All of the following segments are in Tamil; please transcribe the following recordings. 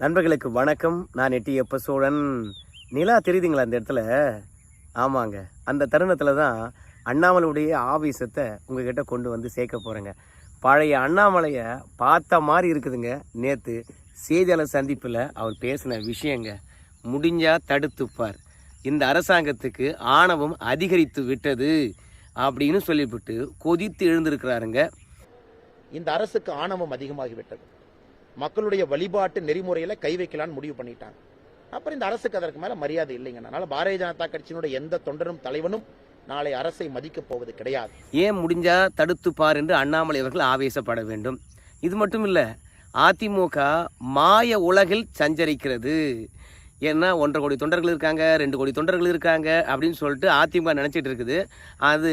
நண்பர்களுக்கு வணக்கம். நான் எட்டி எப்ப சோழன்? நிலா தெரியுதுங்களா அந்த இடத்துல? ஆமாங்க. அந்த தருணத்தில் தான் அண்ணாமலையுடைய ஆவேசத்தை உங்ககிட்ட கொண்டு வந்து சேர்க்க போகிறேங்க பழைய அண்ணாமலையை பார்த்த மாதிரி இருக்குதுங்க. நேற்று செய்தியாளர் சந்திப்பில் அவர் பேசின விஷயங்க முடிஞ்சா தடுத்துப்பார். இந்த அரசாங்கத்துக்கு ஆணவம் அதிகரித்து விட்டது அப்படின்னு சொல்லிவிட்டு கொதித்து எழுந்திருக்கிறாருங்க. இந்த அரசுக்கு ஆணவம் அதிகமாகிவிட்டது. மக்களுடைய வழிபாட்டு நெறிமுறையில கை வைக்கலான்னு முடிவு பண்ணிட்டாங்க. அப்புறம் இந்த அரசுக்கு அதற்கு மேல மரியாதை இல்லைங்க. அதனால பாரதிய ஜனதா கட்சியினுடைய எந்த தொண்டரும் தலைவனும் நாளை அரசை மதிக்கப் போவது கிடையாது. ஏன் முடிஞ்சா தடுத்துப்பார் என்று அண்ணாமலை அவர்கள் ஆவேசப்பட வேண்டும். இது மட்டும் இல்லை அதிமுக மாய உலகில் சஞ்சரிக்கிறது. ஏன்னா ஒன்றரை கோடி தொண்டர்கள் இருக்காங்க ரெண்டு கோடி தொண்டர்கள் இருக்காங்க அப்படின்னு சொல்லிட்டு அதிமுக நினச்சிட்டு இருக்குது. அது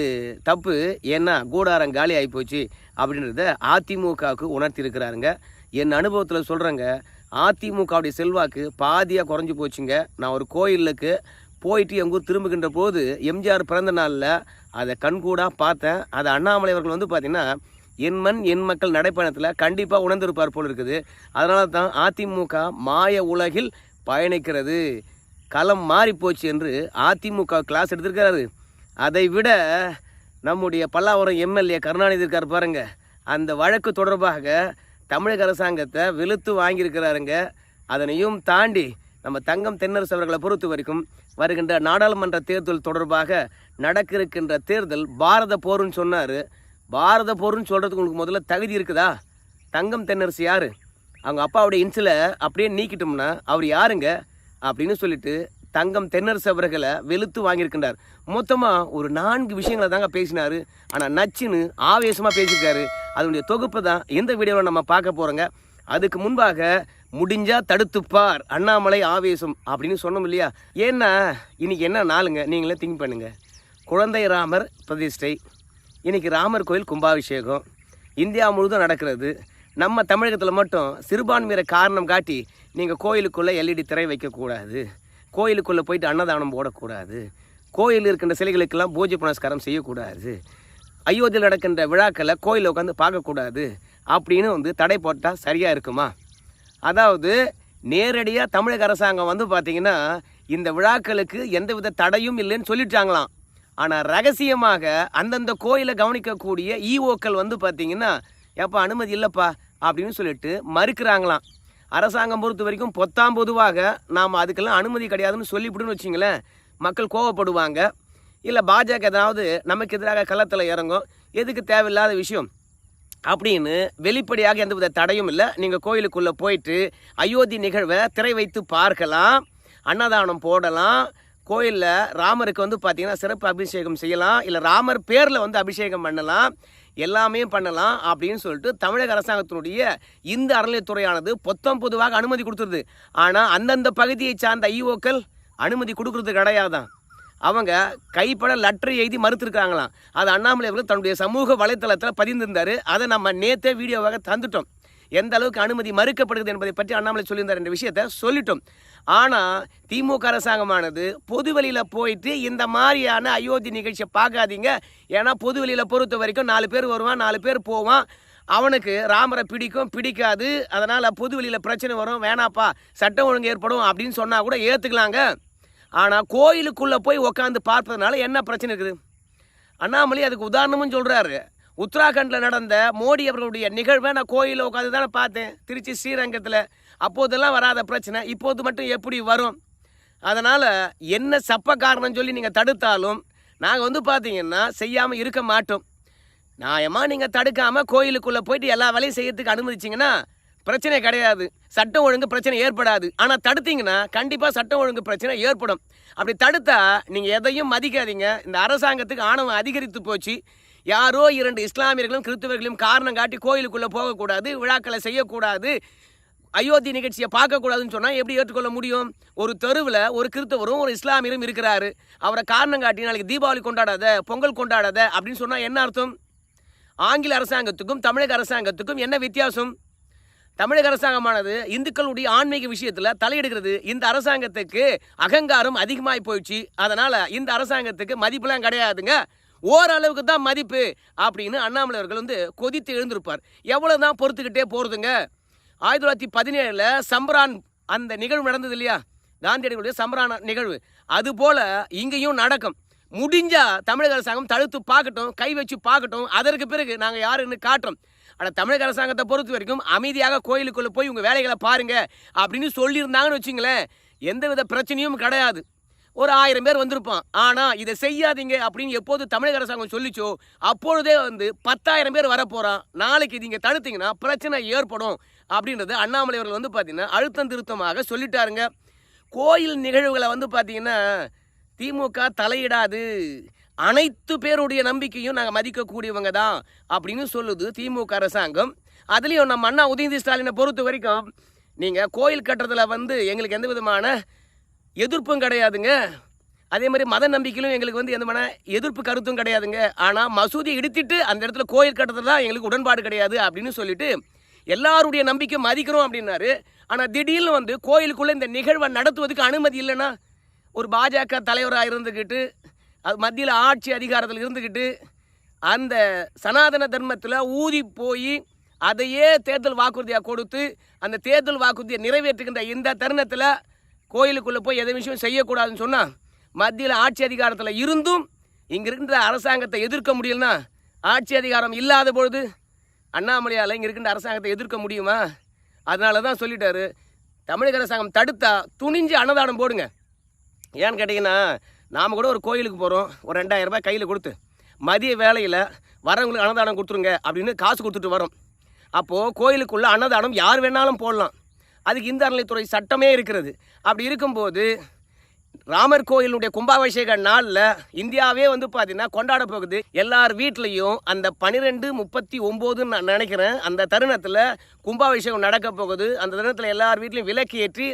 தப்பு. ஏன்னா கூடாரம் காலி ஆகிப்போச்சு அப்படின்றத அதிமுகவுக்கு உணர்த்தி இருக்கிறாருங்க என் அனுபவத்தில் சொல்கிறேங்க அதிமுகவுடைய செல்வாக்கு பாதியாக குறைஞ்சி போச்சுங்க. நான் ஒரு கோயிலுக்கு போயிட்டு எங்கள் ஊர் திரும்புகின்ற போது எம்ஜிஆர் பிறந்த நாளில் அதை கண்கூடாக பார்த்தேன். அதை அண்ணாமலை அவர்கள் வந்து பார்த்தீங்கன்னா என் மண் என் மக்கள் நடைப்பயணத்தில் கண்டிப்பாக உணர்ந்திருப்பார் போல் இருக்குது. அதனால தான் அதிமுக மாய உலகில் பயணிக்கிறது. களம் மாறி போச்சு என்று அதிமுக கிளாஸ் எடுத்திருக்கிறாரு. அதை விட நம்முடைய பல்லாவரம் எம்எல்ஏ கருணாநிதி இருக்கார் பாருங்கள் அந்த வழக்கு தொடர்பாக தமிழக அரசாங்கத்தை வெளுத்து வாங்கியிருக்கிறாருங்க. அதனையும் தாண்டி நம்ம தங்கம் தென்னரசு அவர்களை பொறுத்த வரைக்கும் வருகின்ற நாடாளுமன்ற தேர்தல் தொடர்பாக நடக்க இருக்கின்ற தேர்தல் பாரத போருன்னு சொன்னார். பாரத போருன்னு சொல்கிறதுக்கு உங்களுக்கு முதல்ல தகுதி இருக்குதா? தங்கம் தென்னரசு யார்? அவங்க அப்பாவுடைய இன்சில் அப்படியே நீக்கிட்டோம்னா அவர் யாருங்க? அப்படின்னு சொல்லிட்டு தங்கம் தென்னரசு அவர்களை வெளுத்து வாங்கியிருக்கின்றார். மொத்தமாக ஒரு நான்கு விஷயங்களை தாங்க பேசினார். ஆனால் நச்சுன்னு ஆவேசமாக பேசியிருக்காரு. அதனுடைய தொகுப்பு தான் எந்த வீடியோவில் நம்ம பார்க்க போகிறோங்க அதுக்கு முன்பாக முடிஞ்சா தடுத்துப்பார் அண்ணாமலை ஆவேசம் அப்படின்னு சொன்னோம் இல்லையா? ஏன்னா இன்னைக்கு என்ன நாளுங்க? நீங்களே திங்க் பண்ணுங்க. குழந்தை ராமர் பிரதிஷ்டை. இன்னைக்கு ராமர் கோயில் கும்பாபிஷேகம். இந்தியா முழுதும் நடக்கிறது. நம்ம தமிழகத்தில் மட்டும் சிறுபான்மையை காரணம் காட்டி நீங்கள் கோயிலுக்குள்ளே எல்இடி திரை வைக்கக்கூடாது. கோயிலுக்குள்ளே போயிட்டு அன்னதானம் போடக்கூடாது. கோயில் இருக்கின்ற சிலைகளுக்கெல்லாம் பூஜை புனஸ்காரம் செய்யக்கூடாது. அயோத்தியில் நடக்கின்ற விழாக்களை கோயிலில் உட்காந்து பார்க்கக்கூடாது. அப்படின்னு வந்து தடை போட்டால் சரியாக இருக்குமா? அதாவது நேரடியாக தமிழக அரசாங்கம் வந்து பார்த்திங்கன்னா இந்த விழாக்களுக்கு எந்தவித தடையும் இல்லைன்னு சொல்லிட்டாங்களாம். ஆனால் ரகசியமாக அந்தந்த கோயிலை கவனிக்கக்கூடிய இஓக்கள் வந்து பார்த்திங்கன்னா எப்போ அனுமதி இல்லைப்பா அப்படின்னு சொல்லிட்டு மறுக்கிறாங்களாம். அரசாங்கம் பொறுத்த வரைக்கும் பொத்தாம் பொதுவாக நாம் அதுக்கெல்லாம் அனுமதி கிடையாதுன்னு சொல்லிவிடுன்னு வச்சிங்களேன். மக்கள் கோவப்படுவாங்க. இல்லை பாஜக ஏதாவது நமக்கு எதிராக களத்தில் இறங்கும். எதுக்கு தேவையில்லாத விஷயம். அப்படின்னு வெளிப்படையாக எந்தவித தடையும் இல்லை. நீங்கள் கோயிலுக்குள்ளே போயிட்டு அயோத்தி நிகழ்வை திரை வைத்து பார்க்கலாம். அன்னதானம் போடலாம். கோயிலில் ராமருக்கு வந்து பார்த்தீங்கன்னா சிறப்பு அபிஷேகம் செய்யலாம். இல்லை ராமர் பேரில் வந்து அபிஷேகம் பண்ணலாம். எல்லாமே பண்ணலாம் அப்படின்னு சொல்லிட்டு தமிழக அரசாங்கத்தினுடைய இந்த அறநிலையத்துறையானது பொத்தம் பொதுவாக அனுமதி கொடுத்துருது. ஆனால் அந்தந்த பகுதியை சார்ந்த ஐஓக்கள் அனுமதி கொடுக்கறது கிடையாதான் அவங்க கைப்பட லெட்டர் எழுதி மறுத்திருக்காங்களாம் அது அண்ணாமலை அவர்கள் தன்னுடைய சமூக வலைத்தளத்தில் பதிந்திருந்தார். அதை நம்ம நேத்தே வீடியோவாக தந்துட்டோம். எந்த அளவுக்கு அனுமதி மறுக்கப்படுகிறது என்பதை பற்றி அண்ணாமலை சொல்லியிருந்தார் என்ற விஷயத்தை சொல்லிட்டோம். ஆனால் திமுக அரசாங்கமானது பொது வெளியில் போயிட்டு இந்த மாதிரியான அயோத்தி நிகழ்ச்சியை பார்க்காதீங்க. ஏன்னா பொது வெளியில் பொறுத்த வரைக்கும் நாலு பேர் வருவான் நாலு பேர் போவான். அவனுக்கு ராமரை பிடிக்கும் பிடிக்காது. அதனால் பொது வெளியில் பிரச்சனை வரும். வேணாப்பா சட்டம் ஒழுங்கு ஏற்படும் அப்படின்னு சொன்னால் கூட ஏற்றுக்கலாங்க ஆனால் கோயிலுக்குள்ளே போய் உக்காந்து பார்ப்பதனால என்ன பிரச்சனை இருக்குது? அண்ணாமலை அதுக்கு உதாரணமும் சொல்கிறாரு உத்தராகண்டில் நடந்த மோடி அவர்களுடைய நிகழ்வை நான் கோயிலில் உட்காந்து தானே பார்த்தேன். திருச்சி ஸ்ரீரங்கத்தில். அப்போதெல்லாம் வராத பிரச்சனை இப்போது மட்டும் எப்படி வரும்? அதனால் என்ன சப்ப காரணம் சொல்லி நீங்கள் தடுத்தாலும் நாங்கள் வந்து பார்த்தீங்கன்னா செய்யாமல் இருக்க மாட்டோம். நியாயமாக நீங்கள் தடுக்காமல் கோயிலுக்குள்ளே போயிட்டு எல்லா வேலையும் செய்யறதுக்கு அனுமதிச்சிங்கன்னா பிரச்சனை கிடையாது. சட்டம் ஒழுங்கு பிரச்சனை ஏற்படாது. ஆனால் தடுத்தீங்கன்னா கண்டிப்பாக சட்டம் ஒழுங்கு பிரச்சனை ஏற்படும். அப்படி தடுத்தா நீங்கள் எதையும் மதிக்காதீங்க. இந்த அரசாங்கத்துக்கு ஆணவம் அதிகரித்து போச்சு. யாரோ இரண்டு இஸ்லாமியர்களும் கிறிஸ்தவர்களும் காரணம் காட்டி கோயிலுக்குள்ளே போகக்கூடாது விழாக்களை செய்யக்கூடாது. அயோத்தி நிகழ்ச்சியை பார்க்கக்கூடாதுன்னு சொன்னால் எப்படி ஏற்றுக்கொள்ள முடியும்? ஒரு தெருவில் ஒரு கிறிஸ்தவரும் ஒரு இஸ்லாமியரும் இருக்கிறாரு. அவரை காரணம் காட்டி நாளைக்கு தீபாவளி கொண்டாடாத பொங்கல் கொண்டாடாத அப்படின்னு சொன்னால் என்ன அர்த்தம்? ஆங்கில அரசாங்கத்துக்கும் தமிழக அரசாங்கத்துக்கும் என்ன வித்தியாசம்? தமிழக அரசாங்கமானது இந்துக்களுடைய ஆன்மீக விஷயத்தில் தலையிடுகிறது. இந்த அரசாங்கத்துக்கு அகங்காரம் அதிகமாகி போயிடுச்சு. அதனால் இந்த அரசாங்கத்துக்கு மதிப்புலாம் கிடையாதுங்க. ஓரளவுக்கு தான் மதிப்பு அப்படின்னு அண்ணாமலை அவர்கள் வந்து கொதித்து எழுந்திருப்பார். எவ்வளோ தான் பொறுத்துக்கிட்டே போகிறதுங்க ஆயிரத்தி தொள்ளாயிரத்தி பதினேழில் சம்பரான் அந்த நிகழ்வு நடந்தது இல்லையா? காந்தியடிகளுடைய சம்பரான நிகழ்வு. அது போல் இங்கேயும் நடக்கும். முடிஞ்சால் தமிழக அரசாங்கம் தடுத்து பார்க்கட்டும் கை வச்சு பார்க்கட்டும். அதற்கு பிறகு நாங்கள் யாருன்னு காட்டுறோம். ஆனால் தமிழக அரசாங்கத்தை பொறுத்த வரைக்கும் அமைதியாக கோயிலுக்குள்ளே போய் உங்கள் வேலைகளை பாருங்கள் அப்படின்னு சொல்லியிருந்தாங்கன்னு வச்சுங்களேன் எந்தவித பிரச்சனையும் கிடையாது. ஒரு ஆயிரம் பேர் வந்திருப்பான் ஆனால் இதை செய்யாதீங்க அப்படின்னு எப்போது தமிழக அரசாங்கம் சொல்லிச்சோ அப்பொழுதே வந்து பத்தாயிரம் பேர் வரப்போகிறான் நாளைக்கு இது இங்கே தடுத்தீங்கன்னா பிரச்சனை ஏற்படும். அப்படின்றது அண்ணாமலை அவர்கள் வந்து பார்த்தீங்கன்னா அழுத்தம் திருத்தமாக சொல்லிட்டாருங்க. கோயில் நிகழ்வுகளை வந்து பார்த்தீங்கன்னா திமுக தலையிடாது. அனைத்து பேருடைய நம்பிக்கையும் நாங்கள் மதிக்கக்கூடியவங்க தான் அப்படின்னு சொல்லுது திமுக அரசாங்கம். அதுலேயும் நம்ம அண்ணா உதயநிதி ஸ்டாலினை பொறுத்த வரைக்கும் நீங்கள் கோயில் கட்டுறதுல வந்து எங்களுக்கு எந்த விதமான எதிர்ப்பும் கிடையாதுங்க. அதே மாதிரி மத நம்பிக்கையிலும் எங்களுக்கு வந்து எந்த விதமான எதிர்ப்பு கருத்தும் கிடையாதுங்க. ஆனால் மசூதியை இடித்திட்டு அந்த இடத்துல கோயில் கட்டுறதுல தான் எங்களுக்கு உடன்பாடு கிடையாது அப்படின்னு சொல்லிட்டு எல்லாருடைய நம்பிக்கை மதிக்கிறோம் அப்படின்னாரு. ஆனால் திடீர்னு வந்து கோயிலுக்குள்ளே இந்த நிகழ்வை நடத்துவதுக்கு அனுமதி இல்லைன்னா ஒரு பாஜக தலைவராக இருந்துக்கிட்டு அது மத்தியில் ஆட்சி அதிகாரத்தில் இருந்துக்கிட்டு அந்த சனாதன தர்மத்தில் ஊதி போய் அதையே தேர்தல் வாக்குறுதியாக கொடுத்து அந்த தேர்தல் வாக்குறுதியை நிறைவேற்றுகின்ற இந்த தருணத்தில் கோயிலுக்குள்ளே போய் எதை விஷயம் செய்யக்கூடாதுன்னு சொன்னால் மத்தியில் ஆட்சி அதிகாரத்தில் இருந்தும் இங்கே இருக்கின்ற அரசாங்கத்தை எதிர்க்க முடியலன்னா ஆட்சி அதிகாரம் இல்லாத பொழுது அண்ணாமலையால் இங்கே இருக்கின்ற அரசாங்கத்தை எதிர்க்க முடியுமா? அதனால தான் சொல்லிட்டாரு. தமிழக அரசாங்கம் தடுத்தா துணிஞ்சு அன்னதானம் போடுங்க. ஏன்னு கேட்டிங்கன்னா நாம் கூட ஒரு கோயிலுக்கு போகிறோம் ஒரு ரெண்டாயிரம் ரூபாய் கையில் கொடுத்து மதிய வேலையில் வரவங்களுக்கு அன்னதானம் கொடுத்துருங்க அப்படின்னு காசு கொடுத்துட்டு வரோம். அப்போது கோயிலுக்குள்ளே அன்னதானம் யார் வேணாலும் போடலாம். அதுக்கு இந்த அறநிலைத்துறை சட்டமே இருக்கிறது. அப்படி இருக்கும்போது ராமர் கோயிலுடைய கும்பாபிஷேக நாளில் இந்தியாவே வந்து பார்த்தீங்கன்னா கொண்டாட போகுது. எல்லார் வீட்லேயும் அந்த பன்னிரெண்டு முப்பத்தி ஒம்போதுன்னு நான் நினைக்கிறேன். அந்த தருணத்தில் கும்பாபிஷேகம் நடக்க போகுது. அந்த தருணத்தில் எல்லார் வீட்லேயும் விளக்கு ஏற்றி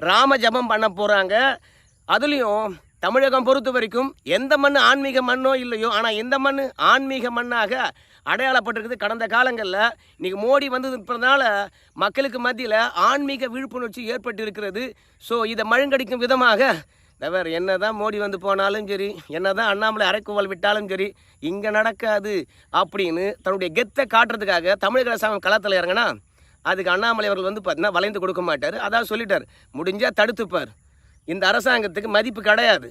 ராம ஜபம் பண்ண போகிறாங்க அதுலேயும் தமிழகம் பொறுத்த வரைக்கும் எந்த மண் ஆன்மீக மண்ணோ இல்லையோ ஆனால் இந்த மண் ஆன்மீக மண்ணாக அடையாளப்பட்டிருக்குது. கடந்த காலங்களில் இன்றைக்கி மோடி வந்ததுனால மக்களுக்கு மத்தியில் ஆன்மீக விழிப்புணர்ச்சி ஏற்பட்டு இருக்கிறது ஸோ இதை மழுங்கடிக்கும் விதமாக தவிர என்ன தான் மோடி வந்து போனாலும் சரி என்ன தான் அண்ணாமலை அரைக்குவல் விட்டாலும் சரி இங்கே நடக்காது அப்படின்னு தன்னுடைய கெத்தை காட்டுறதுக்காக தமிழக அரசாங்கம் களத்தில் இறங்கினா அதுக்கு அண்ணாமலை அவர்கள் வந்து பார்த்தீங்கன்னா வளைந்து கொடுக்க மாட்டார். அதான் சொல்லிட்டார். முடிஞ்சால் தடுத்துப்பார். இந்த அரசாங்கத்துக்கு மதிப்பு கிடையாது.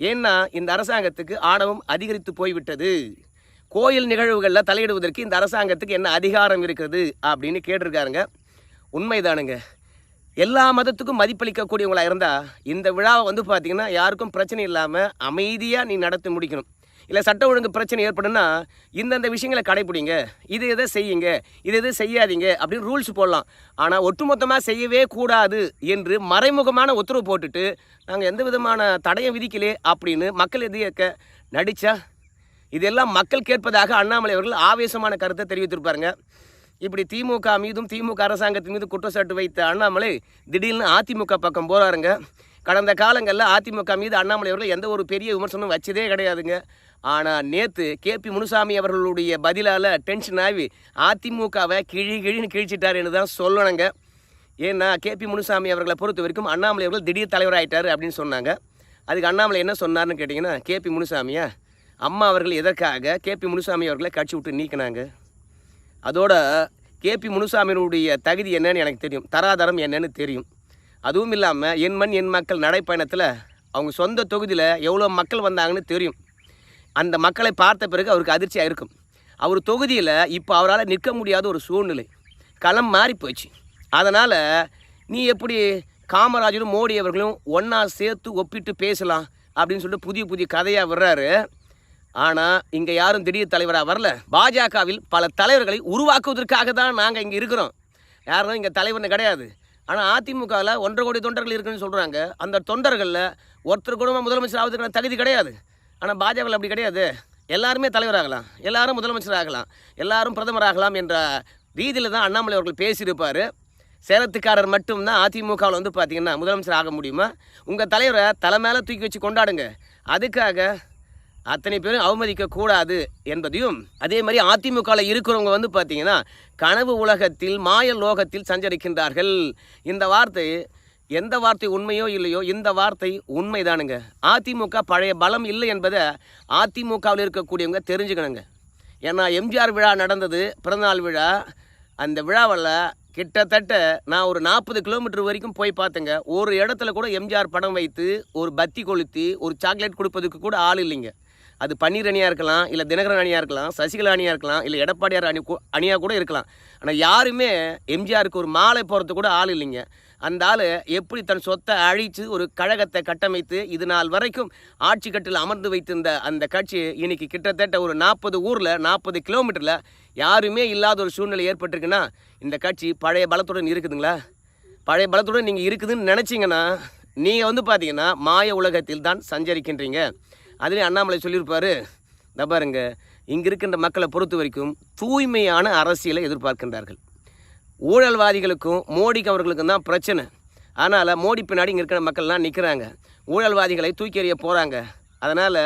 ஏன்னா இந்த அரசாங்கத்துக்கு ஆணவம் அதிகரித்து போய்விட்டது. கோயில் நிகழ்வுகளில் தலையிடுவதற்கு இந்த அரசாங்கத்துக்கு என்ன அதிகாரம் இருக்குது அப்படின்னு கேட்டிருக்காருங்க. உண்மைதானுங்க. எல்லா மதத்துக்கும் மதிப்பளிக்கக்கூடியவங்களாக இருந்தால் இந்த விழாவை வந்து பார்த்திங்கன்னா யாருக்கும் பிரச்சனை இல்லாமல் அமைதியாக நீ நடத்தி முடிக்கணும். இல்லை சட்ட ஒழுங்கு பிரச்சனை ஏற்படும்னா இந்தந்த விஷயங்களை கடைப்பிடிங்க இது எதை செய்யுங்க? இது எதை செய்யாதீங்க? அப்படின்னு ரூல்ஸ் போடலாம். ஆனால் ஒட்டுமொத்தமாக செய்யவே கூடாது என்று மறைமுகமான உத்தரவு போட்டுட்டு நாங்கள் எந்த விதமான தடையும் விதிக்கலே அப்படின்னு மக்கள் எதிர்க்க நடித்தா இதெல்லாம் மக்கள் கேட்பதாக அண்ணாமலை அவர்கள் ஆவேசமான கருத்தை தெரிவித்திருப்பாருங்க. இப்படி திமுக மீதும் திமுக அரசாங்கத்தின் மீது குற்றச்சாட்டு வைத்த அண்ணாமலை திடீர்னு அதிமுக பக்கம் போகிறாருங்க கடந்த காலங்களில் அதிமுக மீது அண்ணாமலை அவர்கள் எந்த ஒரு பெரிய விமர்சனம் வச்சதே கிடையாதுங்க. ஆனால் நேற்று கேபி முனுசாமி அவர்களுடைய பதிலால் டென்ஷன் ஆகி அதிமுகவை கிழி கிழின்னு கிழிச்சிட்டாருன்னு தான் சொல்லணுங்க. ஏன்னா கேபி முனுசாமி அவர்களை பொறுத்த வரைக்கும் அண்ணாமலை அவர்கள் திடீர் தலைவராகிட்டார் அப்படின்னு சொன்னாங்க. அதுக்கு அண்ணாமலை என்ன சொன்னார்னு கேட்டிங்கன்னா கேபி முனுசாமியா அம்மா அவர்கள் எதற்காக கேபி முனுசாமி அவர்களை கட்சி விட்டு நீக்கினாங்க? அதோட கேபி முனுசாமியினுடைய தகுதி என்னன்னு எனக்கு தெரியும். தராதரம் என்னன்னு தெரியும். அதுவும் இல்லாமல் என் மண் என் மக்கள் நடைப்பயணத்தில் அவங்க சொந்த தொகுதியில் எவ்வளோ மக்கள் வந்தாங்கன்னு தெரியும். அந்த மக்களை பார்த்த பிறகு அவருக்கு அதிர்ச்சியாக இருக்கும். அவர் தொகுதியில் இப்போ அவரால் நிற்க முடியாத ஒரு சூழ்நிலை. களம் மாறி போச்சு. அதனால் நீ எப்படி காமராஜரும் மோடி அவர்களும் ஒன்றா சேர்த்து ஒப்பிட்டு பேசலாம் அப்படின்னு சொல்லிட்டு புதிய புதிய கதையாக வர்றாரு ஆனால் இங்கே யாரும் திடீர் தலைவராக வரல. பாஜகவில் பல தலைவர்களை உருவாக்குவதற்காக தான் நாங்கள் இங்கே இருக்கிறோம். யாரும் இங்கே தலைவர்னு கிடையாது. ஆனால் அதிமுகவில் ஒன்றரை கோடி தொண்டர்கள் இருக்குன்னு சொல்கிறாங்க அந்த தொண்டர்களில் ஒருத்தர் கூட முதலமைச்சர் ஆவதற்கான தகுதி கிடையாது. ஆனால் பாஜகவில் அப்படி கிடையாது. எல்லாருமே தலைவராகலாம். எல்லாரும் முதலமைச்சர் ஆகலாம். எல்லாரும் பிரதமர் ஆகலாம் என்ற ரீதியில் தான் அண்ணாமலை அவர்கள் பேசியிருப்பார். சேலத்துக்காரர் மட்டும்தான் அதிமுகவில் வந்து பார்த்தீங்கன்னா முதலமைச்சர் ஆக முடியுமா? உங்கள் தலைவரை தலை மேலே தூக்கி வச்சு கொண்டாடுங்க. அதுக்காக அத்தனை பேரும் அவமதிக்க கூடாது என்பதையும் அதே மாதிரி அதிமுகவில் இருக்கிறவங்க வந்து பார்த்தீங்கன்னா கனவு உலகத்தில் மாய லோகத்தில் சஞ்சரிக்கின்றார்கள். இந்த வார்த்தை எந்த வார்த்தை உண்மையோ இல்லையோ இந்த வார்த்தை உண்மைதானுங்க. அதிமுக பழைய பலம் இல்லை என்பதை அதிமுகவில் இருக்கக்கூடியவங்க தெரிஞ்சுக்கணுங்க. ஏன்னா எம்ஜிஆர் விழா நடந்தது பிறந்தநாள் விழா. அந்த விழாவில் கிட்டத்தட்ட நான் ஒரு நாற்பது கிலோமீட்டர் வரைக்கும் போய் பார்த்தேங்க. ஒரு இடத்துல கூட எம்ஜிஆர் படம் வைத்து ஒரு பத்தி கொளுத்தி ஒரு சாக்லேட் கொடுப்பதுக்கு கூட ஆள் இல்லைங்க. அது பன்னீர் அணியாக இருக்கலாம் இல்லை தினகரன் அணியாக இருக்கலாம் சசிகலா அணியாக இருக்கலாம் இல்லை எடப்பாடியார் அணி கூ- அணியாக கூட இருக்கலாம். ஆனால் யாருமே எம்ஜிஆருக்கு ஒரு மாலை போகிறதுக்கு கூட ஆள் இல்லைங்க. அந்த ஆள் எப்படி தன் சொத்தை அழித்து ஒரு கழகத்தை கட்டமைத்து இது நாள் வரைக்கும் ஆட்சி கட்டில் அமர்ந்து வைத்திருந்த அந்த கட்சி இன்னைக்கு கிட்டத்தட்ட ஒரு நாற்பது ஊரில் நாற்பது கிலோமீட்டரில் யாருமே இல்லாத ஒரு சூழ்நிலை ஏற்பட்டிருக்குன்னா இந்த கட்சி பழைய பலத்துடன் இருக்குதுங்களா? பழைய பலத்துடன் நீங்கள் இருக்குதுன்னு நினச்சிங்கன்னா நீங்கள் வந்து பார்த்தீங்கன்னா மாய உலகத்தில் தான் சஞ்சரிக்கின்றீங்க. அதுலேயும் அண்ணாமலை சொல்லியிருப்பார் இந்த பாருங்க இங்கே இருக்கின்ற மக்களை பொறுத்த வரைக்கும் தூய்மையான அரசியலை எதிர்பார்க்கின்றார்கள். ஊழல்வாதிகளுக்கும் மோடிக்கு அவர்களுக்கும் தான் பிரச்சனை. அதனால் மோடி பின்னாடி இங்கே இருக்கிற மக்கள்லாம் நிற்கிறாங்க ஊழல்வாதிகளை தூக்கி எறிய போகிறாங்க அதனால்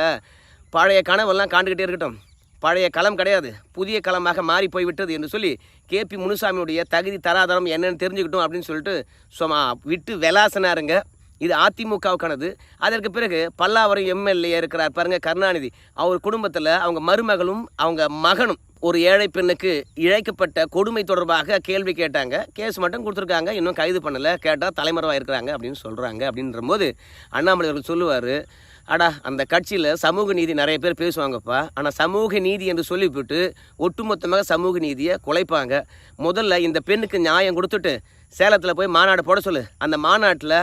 பழைய கனவெல்லாம் காண்டுக்கிட்டே இருக்கட்டும். பழைய களம் கிடையாது. புதிய களமாக மாறி போய்விட்டது என்று சொல்லி கே. பி. முனுசாமியுடைய தகுதி தராதரம் என்னென்னு தெரிஞ்சுக்கிட்டோம் அப்படின்னு சொல்லிட்டு சும்மா விட்டு விளாசனாருங்க. இது அதிமுகவுக்கானது. அதற்கு பிறகு பல்லாவரம் எம்எல்ஏ இருக்கிறார் பாருங்க கருணாநிதி. அவர் குடும்பத்தில் அவங்க மருமகளும் அவங்க மகனும் ஒரு ஏழை பெண்ணுக்கு இழைக்கப்பட்ட கொடுமை தொடர்பாக கேள்வி கேட்டாங்க. கேஸ் மட்டும் கொடுத்துருக்காங்க. இன்னும் கைது பண்ணலை. கேட்டால் தலைமறைவாக இருக்கிறாங்க அப்படின்னு சொல்கிறாங்க அப்படின்ற போது அண்ணாமலை அவர்கள் சொல்லுவார் அடா அந்த கட்சியில் சமூக நீதி நிறைய பேர் பேசுவாங்கப்பா. ஆனால் சமூக நீதி என்று சொல்லிவிட்டு ஒட்டுமொத்தமாக சமூக நீதியை குலைப்பாங்க. முதல்ல இந்த பெண்ணுக்கு நியாயம் கொடுத்துட்டு சேலத்தில் போய் மாநாடு போட சொல்லு. அந்த மாநாட்டில்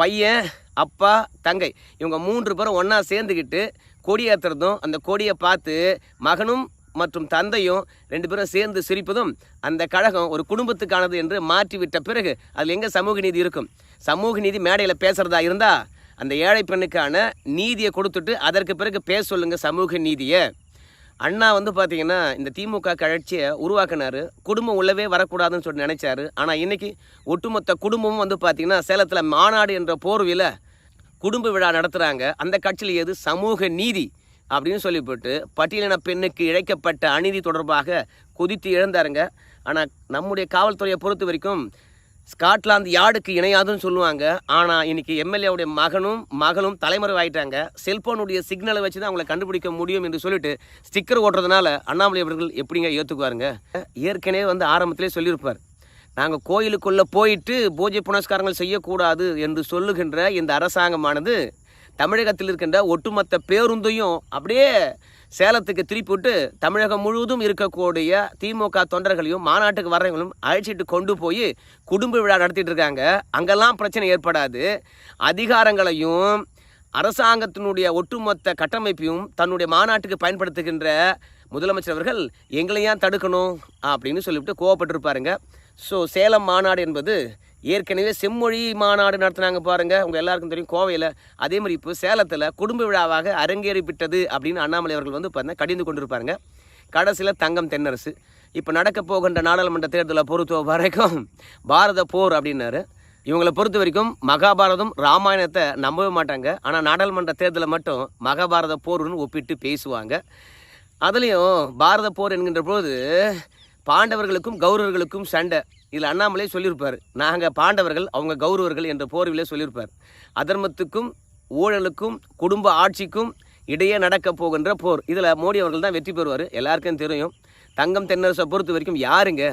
பையன் அப்பா தங்கை. இவங்க மூன்று பேரும் ஒன்றா சேர்ந்துக்கிட்டு கொடி ஏற்றுறதும் அந்த கொடியை பார்த்து மகனும் மற்றும் தந்தையும் ரெண்டு பேரும் சேர்ந்து சிரிப்பதும் அந்த கழகம் ஒரு குடும்பத்துக்கானது என்று மாற்றிவிட்ட பிறகு அதில் எங்கே சமூக நீதி இருக்கும்? சமூக நீதி மேடையில் பேசுகிறதா இருந்தால் அந்த ஏழை பெண்ணுக்கான நீதியை கொடுத்துட்டு அதற்கு பிறகு பேச சொல்லுங்கள் சமூக நீதியை. அண்ணா வந்து பார்த்தீங்கன்னா இந்த திமுக கட்சியை உருவாக்கினார். குடும்பம் உள்ளவே வரக்கூடாதுன்னு சொல்லி நினைச்சாரு. ஆனால் இன்றைக்கி ஒட்டுமொத்த குடும்பமும் வந்து பார்த்தீங்கன்னா சேலத்தில் மாநாடு என்ற போர்வையில் குடும்ப விழா நடத்துகிறாங்க அந்த கட்சியில் எது? சமூக நீதி அப்படின்னு சொல்லிவிட்டு பட்டியலின பெண்ணுக்கு இழைக்கப்பட்ட அநீதி தொடர்பாக கொதித்து இழந்தாருங்க ஆனால் நம்முடைய காவல்துறையை பொறுத்த வரைக்கும் ஸ்காட்லாந்து யார்டுக்கு இணையாதுன்னு சொல்லுவாங்க. ஆனால் இன்னைக்கு எம்எல்ஏவுடைய மகனும் மகளும் தலைமறைவாயிட்டாங்க. செல்போனுடைய சிக்னலை வச்சு தான் அவங்களை கண்டுபிடிக்க முடியும் என்று சொல்லிட்டு ஸ்டிக்கர் ஓட்டுறதுனால அண்ணாமலை அவர்கள் எப்படிங்க ஏற்றுக்குவாருங்க ஏற்கனவே வந்து ஆரம்பத்திலே சொல்லியிருப்பார். நாங்கள் கோயிலுக்குள்ளே போயிட்டு பூஜை புனஸ்காரங்கள் செய்யக்கூடாது என்று சொல்லுகின்ற இந்த அரசாங்கமானது தமிழகத்தில் இருக்கின்ற ஒட்டுமொத்த பேருந்தையும் அப்படியே சேலத்துக்கு திருப்பி விட்டு தமிழகம் முழுவதும் இருக்கக்கூடிய திமுக தொண்டர்களையும் மாநாட்டுக்கு வர்றவங்களும் அழைச்சிட்டு கொண்டு போய் குடும்ப விழா நடத்திட்டு இருக்காங்க. அங்கெல்லாம் பிரச்சனை ஏற்படாது. அதிகாரங்களையும் அரசாங்கத்தினுடைய ஒட்டுமொத்த கட்டமைப்பையும் தன்னுடைய மாநாட்டுக்கு பயன்படுத்துகின்ற முதலமைச்சர் அவர்கள் எங்களையும் தடுக்கணும் அப்படின்னு சொல்லிவிட்டு கோவப்பட்டிருப்பாருங்க. ஸோ சேலம் மாநாடு என்பது ஏற்கனவே செம்மொழி மாநாடு நடத்துனாங்க பாருங்க. உங்க எல்லாருக்கும் தெரியும் கோவையில். அதே மாதிரி இப்போ சேலத்தில் குடும்ப விழாவாக அரங்கேறிவிட்டது அப்படின்னு அண்ணாமலை அவர்கள் வந்து பார்த்தா கடிந்து கொண்டிருப்பாருங்க. கடைசியில் தங்கம் தென்னரசு. இப்போ நடக்க போகின்ற நாடாளுமன்ற தேர்தலை பொறுத்த வரைக்கும் பாரத போர் அப்படின்னாரு. இவங்களை பொறுத்த வரைக்கும் மகாபாரதம் ராமாயணத்தை நம்பவே மாட்டாங்க. ஆனால் நாடாளுமன்ற தேர்தலை மட்டும் மகாபாரத போர்னு ஒப்பிட்டு பேசுவாங்க. அதுலேயும் பாரத போர் என்கின்ற போது பாண்டவர்களுக்கும் கௌரவர்களுக்கும் சண்டை. இதில் அண்ணாமலே சொல்லியிருப்பார். நாங்கள் பாண்டவர்கள் அவங்க கௌரவர்கள் என்ற போர்விலே சொல்லியிருப்பார். அதர்மத்துக்கும் ஊழலுக்கும் குடும்ப ஆட்சிக்கும் இடையே நடக்க போகின்ற போர். இதில் மோடி அவர்கள் தான் வெற்றி பெறுவார். எல்லாருக்கும் தெரியும். தங்கம் தென்னரசை பொறுத்த வரைக்கும் யாருங்க?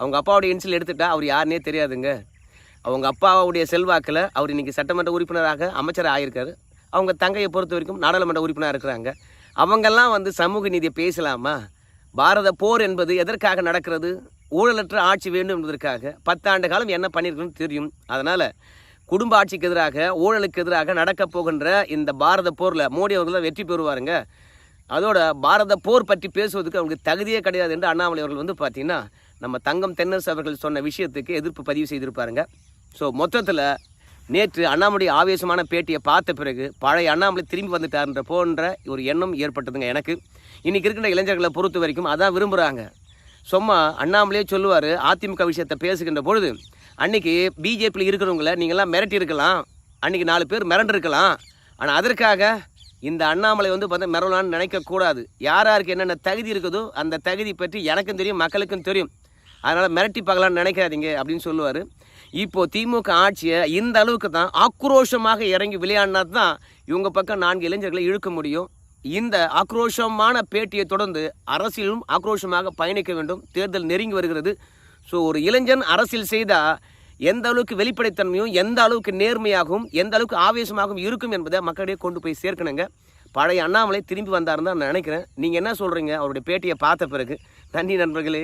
அவங்க அப்பாவுடைய இன்சில் எடுத்துட்டா அவர் யாருனே தெரியாதுங்க. அவங்க அப்பாவுடைய செல்வாக்கில் அவர் இன்றைக்கி சட்டமன்ற உறுப்பினராக அமைச்சர் ஆகியிருக்காரு அவங்க தங்கையை பொறுத்த வரைக்கும் நாடாளுமன்ற உறுப்பினராக இருக்கிறாங்க. அவங்கெல்லாம் வந்து சமூக நீதியை பேசலாமா? பாரத போர் என்பது எதற்காக நடக்கிறது? ஊழலற்ற ஆட்சி வேண்டும் என்பதற்காக பத்தாண்டு காலம் என்ன பண்ணியிருக்குன்னு தெரியும். அதனால் குடும்ப ஆட்சிக்கு எதிராக ஊழலுக்கு எதிராக நடக்கப் போகின்ற இந்த பாரத போரில் மோடி அவர்கள் வெற்றி பெறுவாருங்க. அதோட பாரத போர் பற்றி பேசுவதற்கு அவங்களுக்கு தகுதியே கிடையாது என்று அண்ணாமலை அவர்கள் வந்து பார்த்திங்கன்னா நம்ம தங்கம் தென்னரசு அவர்கள் சொன்ன விஷயத்துக்கு எதிர்ப்பு பதிவு செய்திருப்பாருங்க. ஸோ மொத்தத்தில் நேற்று அண்ணாமலை ஆவேசமான பேட்டியை பார்த்த பிறகு பழைய அண்ணாமலை திரும்பி வந்துட்டார்ன்ற போன்ற ஒரு எண்ணம் ஏற்பட்டதுங்க எனக்கு. இன்றைக்கி இருக்கின்ற இளைஞர்களை பொறுத்த வரைக்கும் அதான் விரும்புகிறாங்க சும்மா அண்ணாமலையே சொல்லுவார் அதிமுக விஷயத்தை பேசுகின்ற பொழுது அன்னைக்கு பிஜேபியில் இருக்கிறவங்கள நீங்களாம் மிரட்டி இருக்கலாம் அன்னைக்கு நாலு பேர் மிரண்டு இருக்கலாம். ஆனால் அதற்காக இந்த அண்ணாமலை வந்து பார்த்தா மிரளான்னு நினைக்கக்கூடாது யார் யாருக்கு என்னென்ன தகுதி இருக்குதோ அந்த தகுதி பற்றி எனக்கும் தெரியும் மக்களுக்கும் தெரியும். அதனால் மிரட்டி பார்க்கலான்னு நினைக்காதீங்க அப்படின்னு சொல்லுவார். இப்போது திமுக ஆட்சியை இந்த அளவுக்கு தான் ஆக்ரோஷமாக இறங்கி விளையாடினா தான் இவங்க பக்கம் நான்கு இளைஞர்களை இழுக்க முடியும். இந்த ஆக்ரோஷமான பேட்டியை தொடர்ந்து அரசியலும் ஆக்ரோஷமாக பயணிக்க வேண்டும். தேர்தல் நெருங்கி வருகிறது. ஸோ ஒரு இளைஞன் அரசியல் செய்தால் எந்த அளவுக்கு வெளிப்படைத்தன்மையும் எந்த அளவுக்கு நேர்மையாகவும் எந்த அளவுக்கு ஆவேசமாகவும் இருக்கும் என்பதை மக்களிடையே கொண்டு போய் சேர்க்கணுங்க. பழைய அண்ணாமலை திரும்பி வந்தாருன்னு தான் நான் நினைக்கிறேன். நீங்கள் என்ன சொல்கிறீங்க அவருடைய பேட்டியை பார்த்த பிறகு. நன்றி நண்பர்களே.